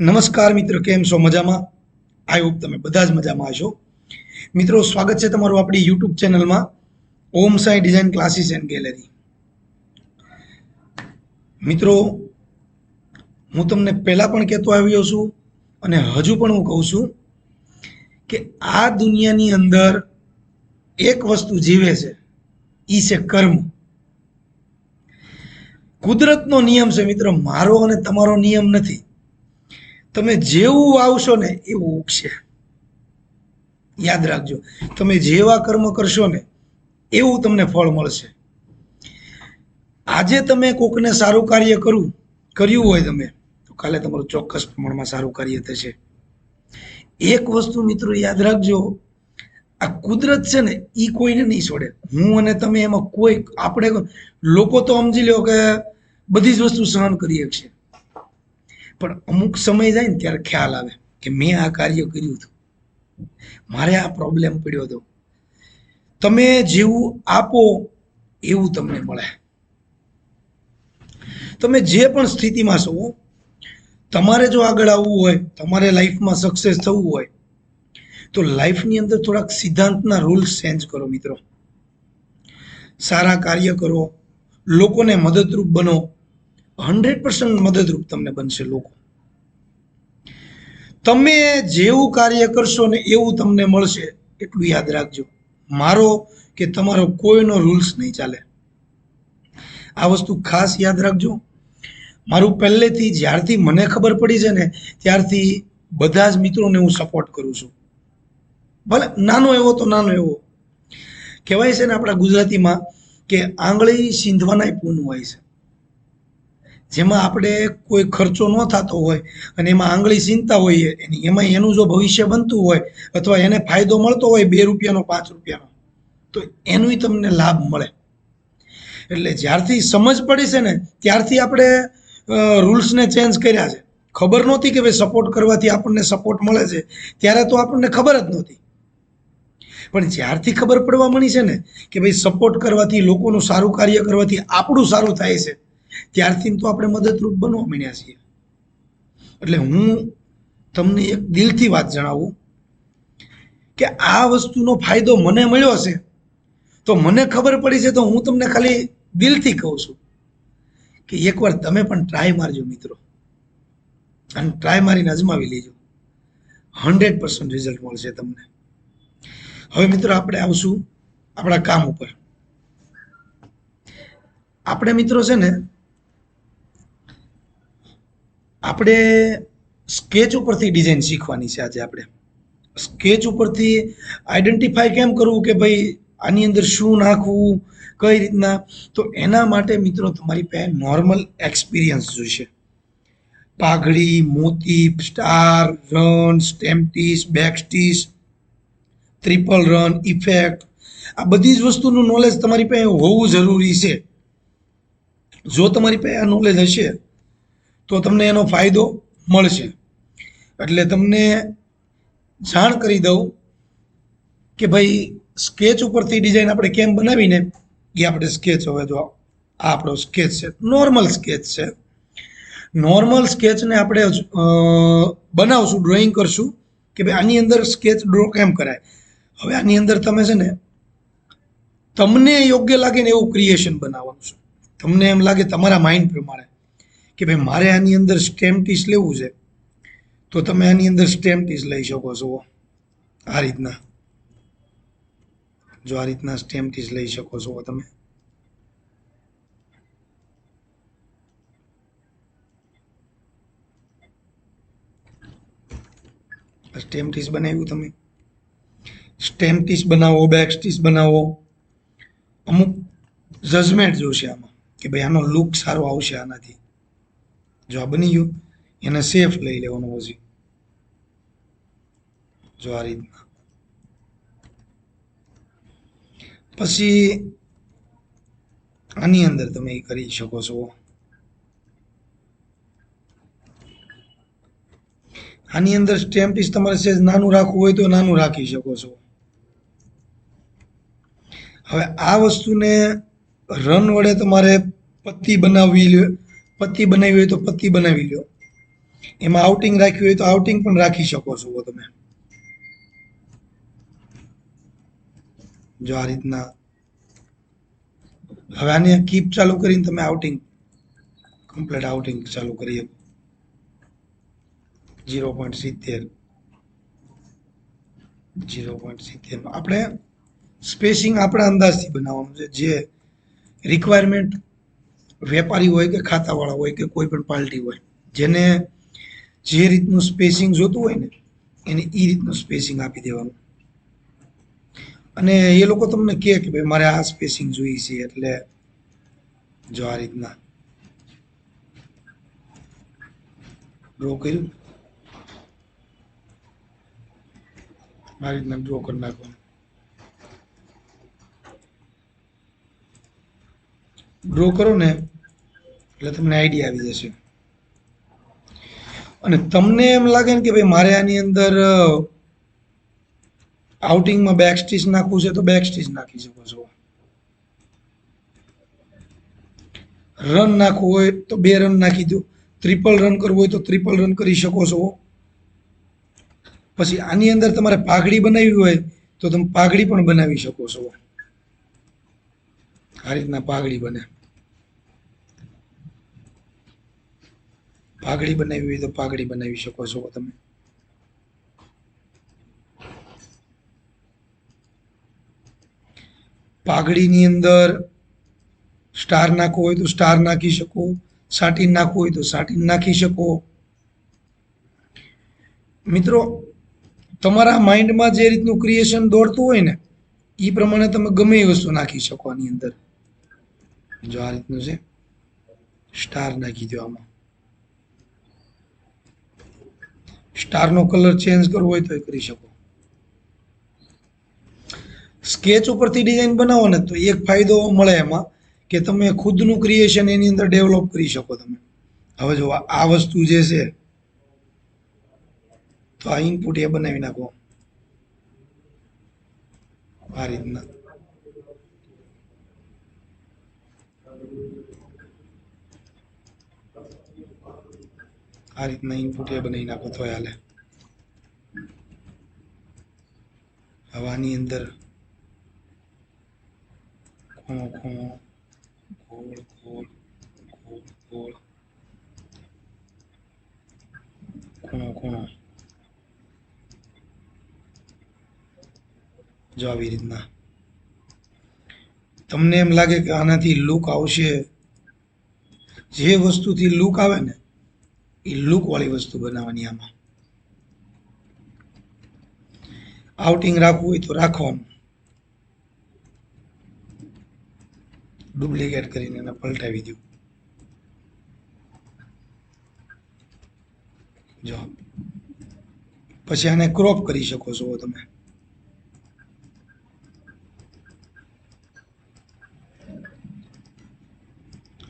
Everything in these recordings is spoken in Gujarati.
નમસ્કાર મિત્ર, કેમ છો? મજામાં? આઈ હોપ તમે બધા જ મજામાં હશો. મિત્રો, સ્વાગત છે તમારું આપણી યુટ્યુબ ચેનલમાં, Om Sai design classes and gallery મિત્રો, હું તમને પહેલાં પણ કહેતો આવ્યો છું અને હજુ પણ હું કહું છું કે આ દુનિયાની અંદર એક વસ્તુ જીવે છે એ છે કર્મ. કુદરતનો નિયમ છે, મિત્ર, મારો અને તમારો નિયમ નથી. તમે જેવું વાવશો ને એવું ઉગશે. યાદ રાખજો. તમે જેવા કર્મ કરશો ને એવું તમને ફળ મળશે. આજે તમે કોકને સારું કાર્ય કરું, કર્યું હોય તમે, તો કાલે તમારું ચોક્કસ પ્રમાણમાં સારું કાર્ય થશે. એક વસ્તુ મિત્રો યાદ રાખજો, આ કુદરત છે ને એ કોઈને નહીં છોડે. હું અને તમે એમાં કોઈ, આપણે લોકો તો સમજી લો કે બધી જ વસ્તુ સહન કરીએ શકશે પણ અમુક સમય જાય ને ત્યારે ખ્યાલ આવે કે મેં આ કાર્ય કર્યું હતું. મારે આ પ્રોબ્લેમ પડ્યો હતો. તમે જેવું આપો એવું તમને મળે. તમે જે પણ સ્થિતિમાં છો, તમારે જો આગળ આવવું હોય, તમારે લાઈફમાં સક્સેસ થવું હોય, તો લાઈફની અંદર થોડાક સિદ્ધાંતના રૂલ્સ ચેન્જ કરો મિત્રો. સારા કાર્ય કરો, લોકોને મદદરૂપ બનો. હંડ્રેડ પર્સન્ટ મદદરૂપ તમને બનશે લોકો. તમે જેવું કાર્ય કરશો ને એવું તમને મળશે એટલું યાદ રાખજો. મારો કે તમારો કોઈનો રૂલ્સ નહીં ચાલે. આ વસ્તુ ખાસ યાદ રાખજો. મારું પહેલેથી જ્યારથી મને ખબર પડી છે ને, ત્યારથી બધા જ મિત્રોને હું સપોર્ટ કરું છું. ભલે નાનો એવો તો નાનો એવો. કહેવાય છે ને આપણા ગુજરાતીમાં કે આંગળી સીંધવાના પૂન હોય છે. જેમાં આપણે કોઈ ખર્ચો ન થતો હોય અને એમાં આંગળી સીનતા હોઈએ એની એમાં એનું જો ભવિષ્ય બનતું હોય અથવા એને ફાયદો મળતો હોય બે રૂપિયાનો, પાંચ રૂપિયાનો, તો એનું તમને લાભ મળે. એટલે જ્યારથી સમજ પડી છે ને, ત્યારથી આપણે રૂલ્સને ચેન્જ કર્યા છે. ખબર નહોતી કે ભાઈ સપોર્ટ કરવાથી આપણને સપોર્ટ મળે છે. ત્યારે તો આપણને ખબર જ નહોતી. પણ જ્યારથી ખબર પડવા મળી છે ને, કે ભાઈ સપોર્ટ કરવાથી, લોકોનું સારું કાર્ય કરવાથી આપણું સારું થાય છે ત્યારથી તો આપણે મદદરૂપ બનવા માંડ્યા છીએ. એટલે હું તમને એક દિલથી વાત જણાવું કે આ વસ્તુનો ફાયદો મને મળ્યો છે તો મને ખબર પડી છે તો હું તમને ખાલી દિલથી કહું છું કે એકવાર તમે પણ ટ્રાય મારજો મિત્રો. અને ટ્રાય મારીને અજમાવી લેજો. હંડ્રેડ પર્સન્ટ રિઝલ્ટ મળશે તમને. હવે મિત્રો આપણે આવશું આપણા કામ ઉપર. આપણે મિત્રો છે ને આપણે સ્કેચ ઉપરથી ડિઝાઇન શીખવાની છે આજે આપણે. સ્કેચ ઉપરથી આઈડેન્ટિફાય કેમ કરવું કે ભાઈ આની અંદર શું નાખવું, કઈ રીતના? તો એના માટે મિત્રો તમારી પાસે નોર્મલ એક્સપિરિયન્સ જોઈશે. પાઘડી, મોતી star run સ્ટેમ્પટીસ બેકસ્ટીસ triple run effect આ બધી જ વસ્તુનું નોલેજ તમારી પાસે હોવું જરૂરી છે. જો તમારી પાસે આ નોલેજ હશે તો તમને એનો ફાયદો મળશે. એટલે તમને જાણ કરી દઉં કે ભાઈ, સ્કેચ ઉપરથી ડિઝાઇન આપણે કેમ બનાવીને એ આપણે સ્કેચ હવે જો આ આપણો સ્કેચ છે. નોર્મલ સ્કેચ છે. નોર્મલ સ્કેચને આપણે બનાવશું ડ્રોઈંગ કરશું કે ભાઈ આની અંદર સ્કેચ ડ્રો કેમ કરાય? હવે આની અંદર તમે છે ને, તમને યોગ્ય લાગે ને એવું ક્રિએશન બનાવવાનું છે. તમને એમ લાગે તમારા માઇન્ડ પ્રમાણે. કે ભાઈ મારે આની અંદર સ્ટેમ્પટીસ લેવું છે, તો તમે આની અંદર સ્ટેમ્પટીસ લઈ શકો છો. આ રીતના. જો આ રીતના સ્ટેમ્પટીસ લઈ શકો છો તમે. સ્ટેમ્પટીસ બનાવ્યું તમે. સ્ટેમ્પટીસ બનાવો બેકસ્ટીસ બનાવો. અમુક જજમેન્ટ જોશે આમાં કે ભાઈ આનો લુક સારો આવશે આનાથી. જો આ બની ગયું, એને સેફ લઈ લેવાનો પછી. જો આ રીતના. પછી, આની અંદર તમે કરી શકો છો. આની અંદર સ્ટેમ્પિસ તમારે સેજ નાનું રાખવું હોય તો નાનું રાખી શકો છો. હવે આ વસ્તુને રન વડે તમારે પત્તી બનાવવી પત્તી બનાવી હોય તો પત્તી બનાવી લ્યો. એમાં આઉટિંગ રાખવી હોય તો આઉટિંગ પણ રાખી શકો છો તમે. જો આ રીતના. હવે આને કીપ ચાલુ કરીને તમે આઉટિંગ કમ્પ્લીટ આઉટિંગ ચાલુ કરીએ જીરો પોઈન્ટ સિત્તેર જીરો પોઈન્ટ સિત્તેર આપણે સ્પેસિંગ આપણા અંદાજથી બનાવવાનું છે. જે રિક્વાયરમેન્ટ વેપારી હોય કે ખાતાવાળા હોય કે કોઈ પણ પાર્ટી હોય, જેને જે રીતનું સ્પેસિંગ જોતું હોય ને, એને એ રીતનું સ્પેસિંગ આપી દેવાનું. અને એ લોકો તમને કહે કે ભાઈ, મારે આ સ્પેસિંગ જોઈએ છે, એટલે જો આ રીતના. ડ્રો કર્યું? આ રીતના ડ્રો કરી નાખવાનું. ડ્રો કરો ને એટલે તમને આઈડિયા આવી જશે. અને તમને એમ લાગે ને કે ભાઈ મારે આની અંદર આઉટિંગમાં બેક સ્ટીચ નાખવું છે તો બેક સ્ટીચ નાખી શકો છો. રન નાખવું હોય તો બે રન નાખી દો. ટ્રિપલ રન કરવું હોય તો ટ્રિપલ રન કરી શકો છો. પછી આની અંદર તમારે પાઘડી બનાવવી હોય તો તમે પાઘડી પણ બનાવી શકો છો. આ રીતના પાઘડી બને. પાઘડી બનાવી હોય તો પાઘડી બનાવી શકો છો તમે. પાઘડીની અંદર સ્ટાર નાખવો હોય તો સ્ટાર નાખી શકો, સાટીન નાખવું હોય તો સાટીન નાખી શકો. મિત્રો, તમારા માઇન્ડમાં જે રીતનું ક્રિએશન દોડતું હોય ને, એ પ્રમાણે તમે ગમે એ વસ્તુ નાખી શકો આની અંદર. જો આ રીતનું છે, સ્ટાર નાખી દો આમાં. સ્ટારનો કલર ચેન્જ કરવો હોય તો એ કરી શકો. સ્કેચ ઉપરથી ડિઝાઇન બનાવો ને તો એક ફાયદો મળે એમાં કે તમે ખુદનું ક્રિએશન એની અંદર ડેવલપ કરી શકો તમે. હવે જો આ- વસ્તુ જે છે, તો આ ઇનપુટ એ બનાવી નાખો. આ રીતના. આ રીતના ઇનપુટ એ બનાવી નાખો તો હાલે. હવાની અંદર ખૂણો ખૂણો, ગોળ ગોળ ગોળ ગોળ. ખૂણો ખૂણો. જો આવી રીતના. તમને એમ લાગે કે આનાથી લુક આવશે? જે વસ્તુથી લુક આવે ને એ લુક વાળી વસ્તુ બનાવવાની આમાં. આઉટિંગ રાખવું હોય તો રાખવાનું. ડુપ્લિકેટ કરીને એને પલટાવી દઉં. જો. પછી આને ક્રોપ કરી શકો છો તમે.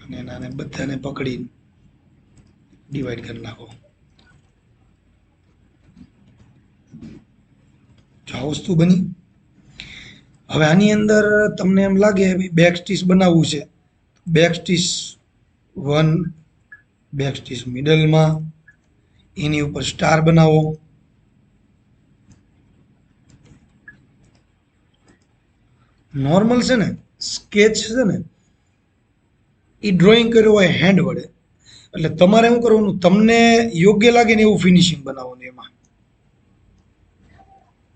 અને આને બધાને પકડી ડિવાઈડ કરી નાખો. જો આ વસ્તુ બની. હવે આની અંદર તમને એમ લાગે બેક સ્ટીચ બનાવવું છે. Back stitch one back stitch મિડલમાં એની ઉપર સ્ટાર બનાવો. નોર્મલ છે ને સ્કેચ છે ને, એ ડ્રોઈંગ કર્યું હોય હેન્ડ વડે. એટલે તમારે શું કરવાનું? તમને યોગ્ય લાગે ને એવું ફિનિશિંગ બનાવવાનું એમાં?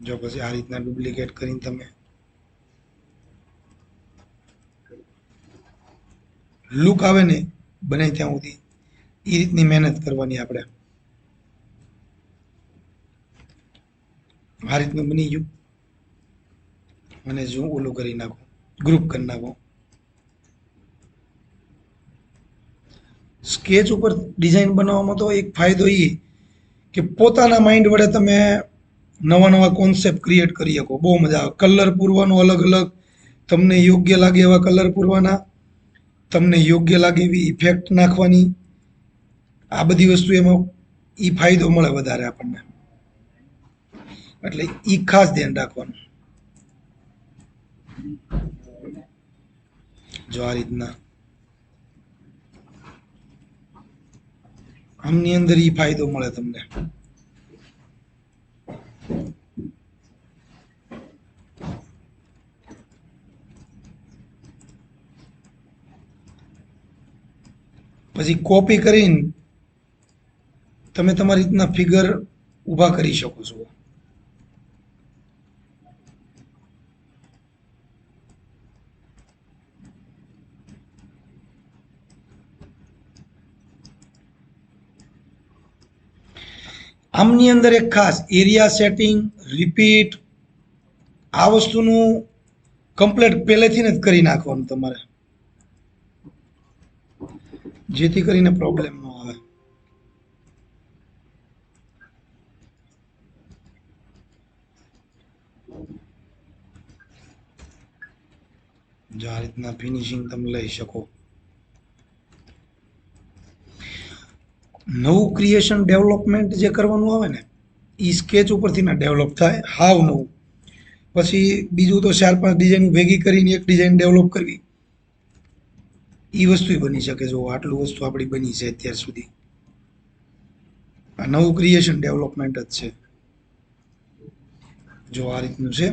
જો પછી આ રીતના ડુપ્લિકેટ કરીને તમે લુક આવે ને, બને ત્યાં સુધી. એ રીતની મહેનત કરવાની આપણે. આ રીતનું બની ગયું. અને જો ઓલું કરી નાખો. ગ્રુપ કરી નાખો. સ્કેચ ઉપર ડિઝાઇન બનાવવામાં તો એક ફાયદો એ કે પોતાના માઇન્ડ વડે તમે નવા નવા કોન્સેપ્ટ ક્રિએટ કરી શકો. બહુ મજા આવે. કલર પૂરવાનો અલગ અલગ. તમને યોગ્ય લાગે એવા કલર પૂરવાના. તમને યોગ્ય લાગે એવી ઇફેક્ટ નાખવાની. આ બધી વસ્તુ એમાં એ ફાયદો મળે વધારે આપણને. એટલે એ ખાસ ધ્યાન રાખવાનું. જો આ રીતના આમની અંદર એ ફાયદો મળે તમને. પછી કોપી કરીને તમે તમારી રીતના ફિગર ઊભા કરી શકો છો. આમની અંદર એક ખાસ એરિયા સેટિંગ રિપીટ આ વસ્તુનું કમ્પ્લેટ પહેલેથી જ કરી નાખવાનું તમારે. જેથી કરીને પ્રોબ્લેમ ન આવે. જો આ રીતના ફિનિશિંગ તમે લઈ શકો. નવું ક્રિએશન ડેવલપમેન્ટ જે કરવાનું આવે ને એ સ્કેચ ઉપરથી ના ડેવલપ થાય, હાવ નવું. પછી બીજું તો ચાર પાંચ ડિઝાઇન ભેગી કરીને એક ડિઝાઇન ડેવલપ કરવી. એ વસ્તુ બની શકે જો આટલું વસ્તુ આપણી બની છે અત્યાર સુધી. આ નવું ક્રિએશન ડેવલપમેન્ટ જ છે. જો આ રીતનું છે.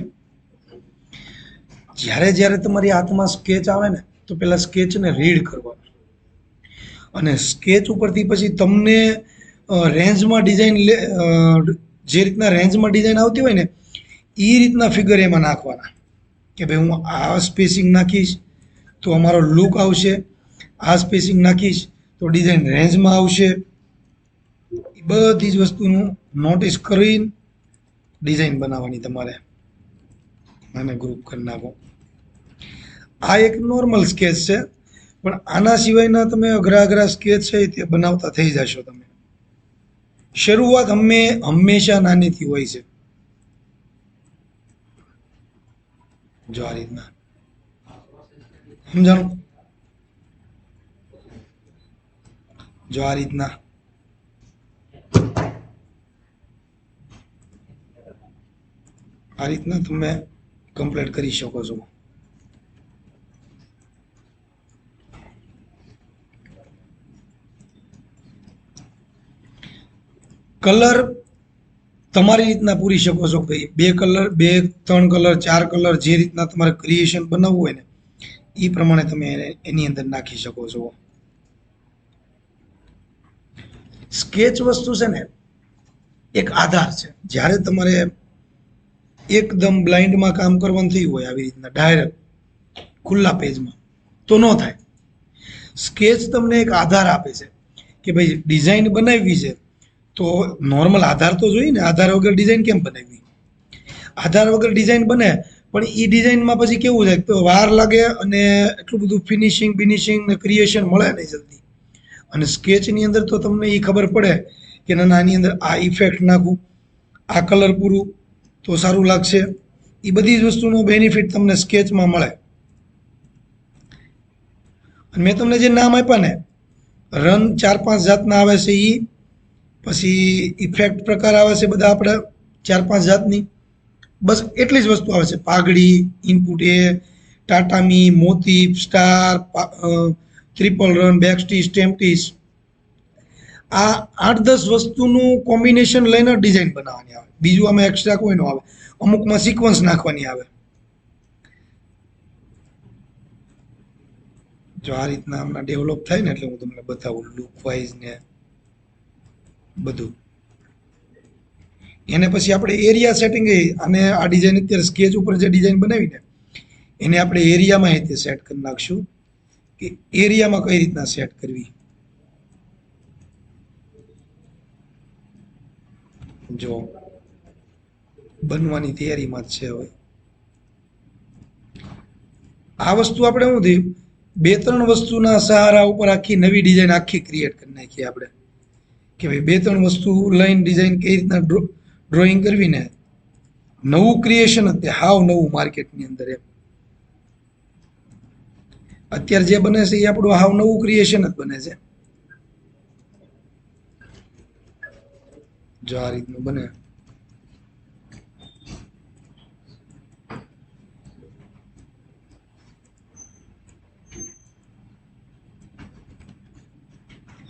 જ્યારે જ્યારે તમારી હાથમાં સ્કેચ આવે ને, તો પહેલાં સ્કેચને રીડ કરવાનું અને સ્કેચ ઉપરથી પછી તમને રેન્જમાં ડિઝાઇન જે રીતના રેન્જમાં ડિઝાઇન આવતી હોય ને એ રીતના ફિગર એમાં નાખવાના. કે ભાઈ હું આ સ્પેસિંગ નાખીશ, તો અમારો લુક આવશે. આ સ્પેસિંગ નાખીશ, તો ડિઝાઇન રેન્જમાં આવશે. એ બધી જ વસ્તુનું નોટિસ કરીને ડિઝાઇન બનાવવાની તમારે. અને ગ્રુપ કરી નાખો. આ એક નોર્મલ સ્કેચ છે. પણ આના સિવાયના તમે અઘરા અઘરા સ્કેચ છે તે બનાવતા થઈ જશો તમે. શરૂઆત હમે, હંમેશા નાનીથી હોય છે. જો આ રીતના. સમજાણું? જો આ રીતના. આ રીતના તમે કમ્પ્લીટ કરી શકો છો. કલર તમારી રીતના પૂરી શકો છો ભાઈ. બે કલર, બે, ત્રણ કલર, ચાર કલર જે રીતના તમારે ક્રિએશન બનાવવું હોય ને એ પ્રમાણે તમે એને- અંદર નાખી શકો છો. સ્કેચ વસ્તુ છે ને, એક આધાર છે. જ્યારે તમારે એકદમ બ્લાઇન્ડમાં કામ કરવાનું થયું હોય આવી રીતના, ડાયરેક્ટ, ખુલ્લા પેજમાં, તો ન થાય. સ્કેચ તમને એક આધાર આપે છે કે ભાઈ ડિઝાઇન બનાવવી છે તો નોર્મલ આધાર તો જોઈએ ને, આધાર વગર ડિઝાઇન કેમ બનાવી? આધાર વગર ડિઝાઇન બને, પણ એ ડિઝાઇનમાં પછી કેવું થાય તો વાર લાગે અને એટલું બધું ફિનિશિંગ બિનિશિંગ ને ક્રિએશન મળે નહીં જલ્દી. અને સ્કેચની અંદર તો તમને એ ખબર પડે કે ના આની અંદર આ ઇફેક્ટ નાખું, આ કલર પૂરું, તો સારું લાગશે. એ બધી જ વસ્તુનો બેનિફિટ તમને સ્કેચમાં મળે. અને મેં તમને જે નામ આપ્યા ને રન ચાર પાંચ જાતના આવે છે એ પછી ઇફેક્ટ પ્રકાર આવે છે બધા આપણે ચાર પાંચ જાતની. બસ એટલી જ વસ્તુ આવે છે. પાઘડી ઇનપુટ એ ટાટામી મોતી star triple run back stitch stem stitch આ આઠ દસ વસ્તુનું કોમ્બિનેશન લઈને ડિઝાઇન બનાવવાની આવે. બીજું આમાં એક્સ્ટ્રા કોઈ ન આવે. અમુકમાં સિક્વન્સ નાખવાની આવે. જો આ રીતના હમણાં ડેવલપ થાય ને એટલે હું તમને બતાવું લુક વાઇઝ ને બધું. એને પછી આપણે એરિયા સેટિંગ અને આ ડિઝાઇન અત્યારે સ્કેચ ઉપર જે ડિઝાઇન બનાવીને એને આપણે એરિયામાં રીતે સેટ કરી નાખશું કે એરિયામાં કઈ રીતના સેટ કરવી. જો બનવાની તૈયારીમાં જ છે હવે. આ વસ્તુ આપણે શું થયું? બે ત્રણ વસ્તુના સહારા ઉપર આખી નવી ડિઝાઇન આખી ક્રિએટ કરી નાખીએ આપણે. કે ભાઈ બે ત્રણ વસ્તુ લઈને ડિઝાઇન કઈ રીતના ડ્રોઈંગ કરવી ને, નવું ક્રિએશન અત્યારે હાવ નવું માર્કેટની અંદર એમ. અત્યારે જે બને છે એ આપણું હાવ નવું ક્રિએશન જ બને છે. જો આ રીતનું બને.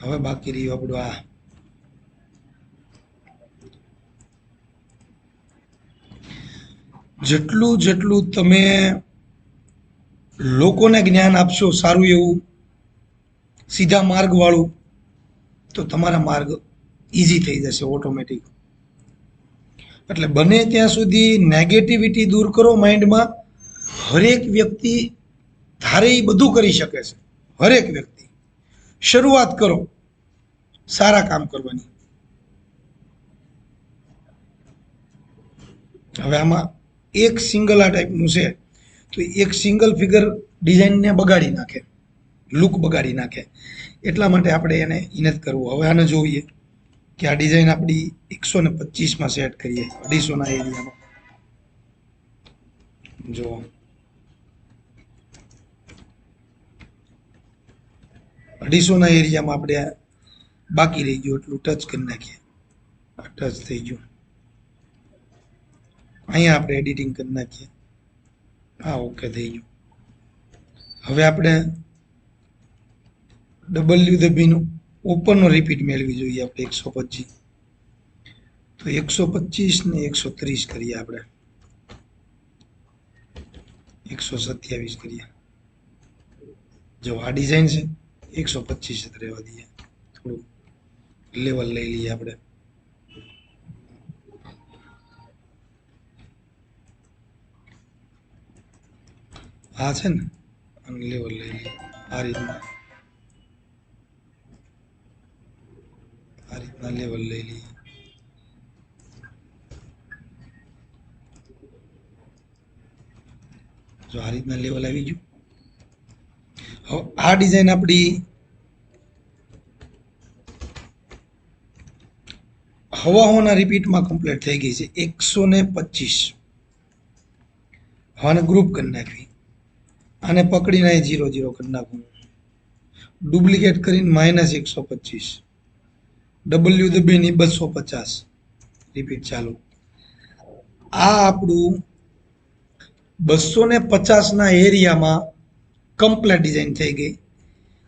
હવે બાકી રહ્યું આપણું આ. જેટલું જેટલું તમે લોકોને જ્ઞાન આપશો સારું એવું, સીધા માર્ગવાળું, તો તમારા માર્ગ ઇઝી થઈ જશે ઓટોમેટિક એટલે બને ત્યાં સુધી નેગેટિવિટી દૂર કરો માઇન્ડમાં હરેક વ્યક્તિ ધારે એ બધું કરી શકે છે. હરેક વ્યક્તિ. શરૂઆત કરો. સારા કામ કરવાની. હવે આમાં એક સિંગલ આ ટાઈપનું છે, તો એક સિંગલ ફિગર ડિઝાઇનને બગાડી નાખે લુક બગાડી નાખે. એટલા માટે આપણે એને ઇનત કરવું. હવે આને જોઈએ કે આ ડિઝાઇન આપણી એકસો ને પચીસમાં સેટ કરીએ અઢીસોના એરિયામાં જો. અઢીસોના એરિયામાં આપણે બાકી રહી ગયું, એટલું ટચ કરી નાખીએ. ટચ થઈ ગયું. અહીંયા આપણે એડિટિંગ કરી નાખીએ. હા ઓકે થઈ ગયું. હવે આપણે ડબલ્યુ દબીનું ઓપનનો રિપીટ મેળવી જોઈએ આપણે એકસો પચીસ. તો એકસો પચીસ ને એકસો ત્રીસ કરીએ આપણે. એકસો સત્યાવીસ કરીએ. જો આ ડિઝાઇન છે, એકસો પચીસ રહેવા દઈએ. થોડું લેવલ લઈ લઈએ આપણે. આ છે ને અને લેવલ લઈ લઈએ આ રીતના. આ રીતના લેવલ લઈ લઈએ જો આ રીતના લેવલ આવી ગયું. હવે આ ડિઝાઇન આપણી હવા હવાના રિપીટમાં કમ્પ્લીટ થઈ ગઈ છે, એકસો ને પચીસ. હવાને ગ્રુપ કરી નાખવી. આને પકડીને જીરો જીરો કરી નાખવું ડુપ્લિકેટ કરીને માઇનસ એકસો પચીસ. ડબલ્યુ દબીની બસો પચાસ. રિપીટ ચાલુ. આ આપણું બસો ને પચાસના એરિયામાં કમ્પ્લેટ ડિઝાઇન થઈ ગઈ.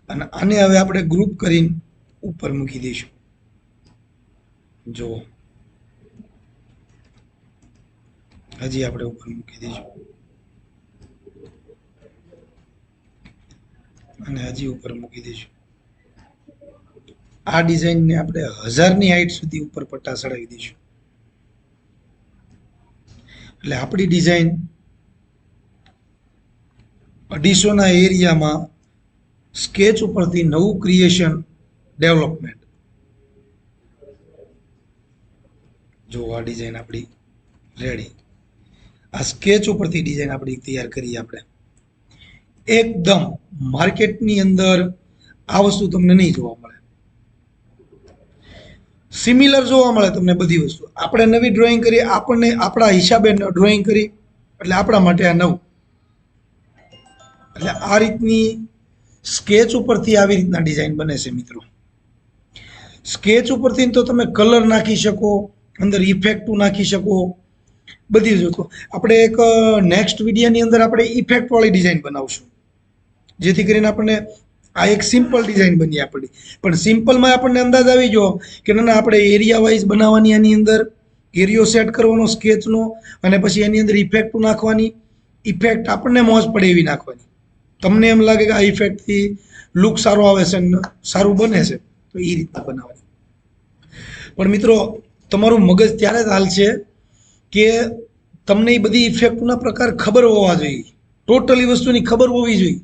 અને આને હવે આપણે ગ્રુપ કરીને ઉપર મૂકી દઈશું. જુઓ. હજી આપણે ઉપર મૂકી દઈશું. અને હજી ઉપર મૂકી દઈશું આ ડિઝાઇનને આપણે હજારની હાઈટ સુધી ઉપર પટ્ટા ચડાવી દઈશું. એટલે આપણી ડિઝાઇન અઢીસોના એરિયામાં સ્કેચ ઉપરથી નવું ક્રિએશન ડેવલપમેન્ટ જો આ ડિઝાઇન આપણી રેડી આ સ્કેચ ઉપરથી ડિઝાઇન આપણી તૈયાર કરીએ આપણે. એકદમ માર્કેટની અંદર આ વસ્તુ તમને નહીં જોવા મળે. સિમિલર જોવા મળે તમને બધી વસ્તુ. આપણે નવી ડ્રોઈંગ કરી, આપણને આપણા હિસાબે ડ્રોઈંગ કરી, એટલે આપણા માટે આ નવું. એટલે આ રીતની સ્કેચ ઉપરથી આવી રીતના ડિઝાઇન બને છે મિત્રો. સ્કેચ ઉપરથી તો તમે કલર નાખી શકો, અંદર ઇફેક્ટો નાખી શકો, બધી જ આપણે એક નેક્સ્ટ વિડીયોની અંદર આપણે ઇફેક્ટવાળી ડિઝાઇન બનાવશું. જેથી કરીને આપણને આ એક સિમ્પલ ડિઝાઇન બની આપણી પણ સિમ્પલમાં આપણને અંદાજ આવી ગયો કે ના આપણે એરિયા વાઇઝ બનાવવાની એની અંદર એરિયો સેટ કરવાનો સ્કેચનો અને પછી એની અંદર ઇફેક્ટ નાખવાની. ઇફેક્ટ આપણને મોજ પડે એવી નાખવાની. તમને એમ લાગે કે આ ઇફેક્ટથી લુક સારો આવે છે સારું બને છે, તો એ રીતના બનાવવાની. પણ મિત્રો, તમારું મગજ ત્યારે જ હાલશે કે તમને એ બધી ઇફેક્ટના પ્રકાર ખબર હોવા જોઈએ. ટોટલી વસ્તુની ખબર હોવી જોઈએ.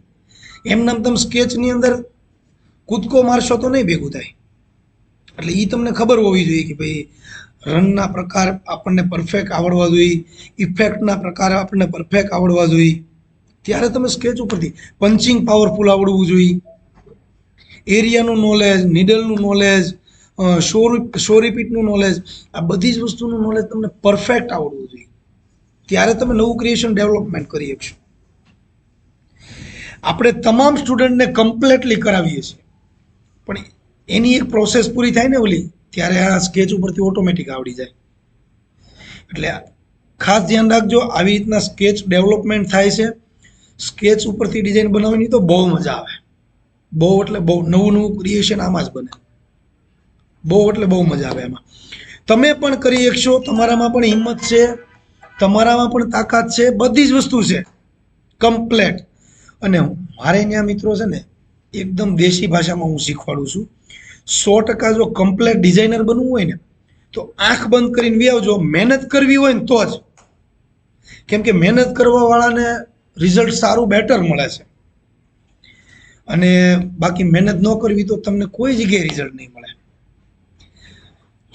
એમનામ તમે સ્કેચની અંદર કૂદકો મારશો તો નહીં ભેગું થાય. એટલે એ તમને ખબર હોવી જોઈએ કે ભાઈ રનના પ્રકાર આપણને પરફેક્ટ આવડવા જોઈએ ઇફેક્ટના પ્રકાર આપણને પરફેક્ટ આવડવા જોઈએ. ત્યારે તમે સ્કેચ ઉપરથી પંચિંગ પાવરફુલ આવડવું જોઈએ. એરિયાનું નોલેજ નીડલનું નોલેજ શો શો રિપીટનું નોલેજ આ બધી જ વસ્તુનું નોલેજ તમને પરફેક્ટ આવડવું જોઈએ. ત્યારે તમે નવું ક્રિએશન ડેવલપમેન્ટ કરી શકશો. આપણે તમામ સ્ટુડન્ટને કમ્પ્લેટલી કરાવીએ છીએ. પણ એની એક પ્રોસેસ પૂરી થાય ને ઓલી, ત્યારે આ સ્કેચ ઉપરથી ઓટોમેટિક આવડી જાય. એટલે ખાસ ધ્યાન રાખજો, આવી રીતના સ્કેચ ડેવલપમેન્ટ થાય છે. સ્કેચ ઉપરથી ડિઝાઇન બનાવવાની તો બહુ મજા આવે. બહુ એટલે બહુ નવું નવું ક્રિએશન આમાં જ બને. બહુ એટલે બહુ મજા આવે એમાં. તમે પણ કરી શકશો, તમારામાં પણ હિંમત છે, તમારામાં પણ તાકાત છે, બધી જ વસ્તુ છે. કમ્પ્લેટ અને મારે ત્યાં મિત્રો છે ને, એકદમ દેશી ભાષામાં હું શીખવાડું છું. સો ટકા જો કમ્પ્લેટ ડિઝાઇનર બનવું હોય ને, તો આંખ બંધ કરીને વી આવજો. મહેનત કરવી હોય ને તો જ. કેમ કે મહેનત કરવાવાળાને રિઝલ્ટ સારું બેટર મળે છે. અને બાકી મહેનત ન કરવી તો તમને કોઈ જગ્યાએ રિઝલ્ટ નહીં મળે.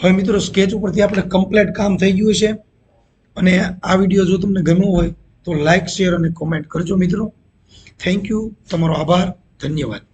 હવે મિત્રો સ્કેચ ઉપરથી આપણે કમ્પ્લેટ કામ થઈ ગયું છે. અને આ વીડિયો જો તમને ગમ્યો હોય, તો લાઈક શેર અને કોમેન્ટ કરજો મિત્રો. થેન્ક યુ તમારો આભાર ધન્યવાદ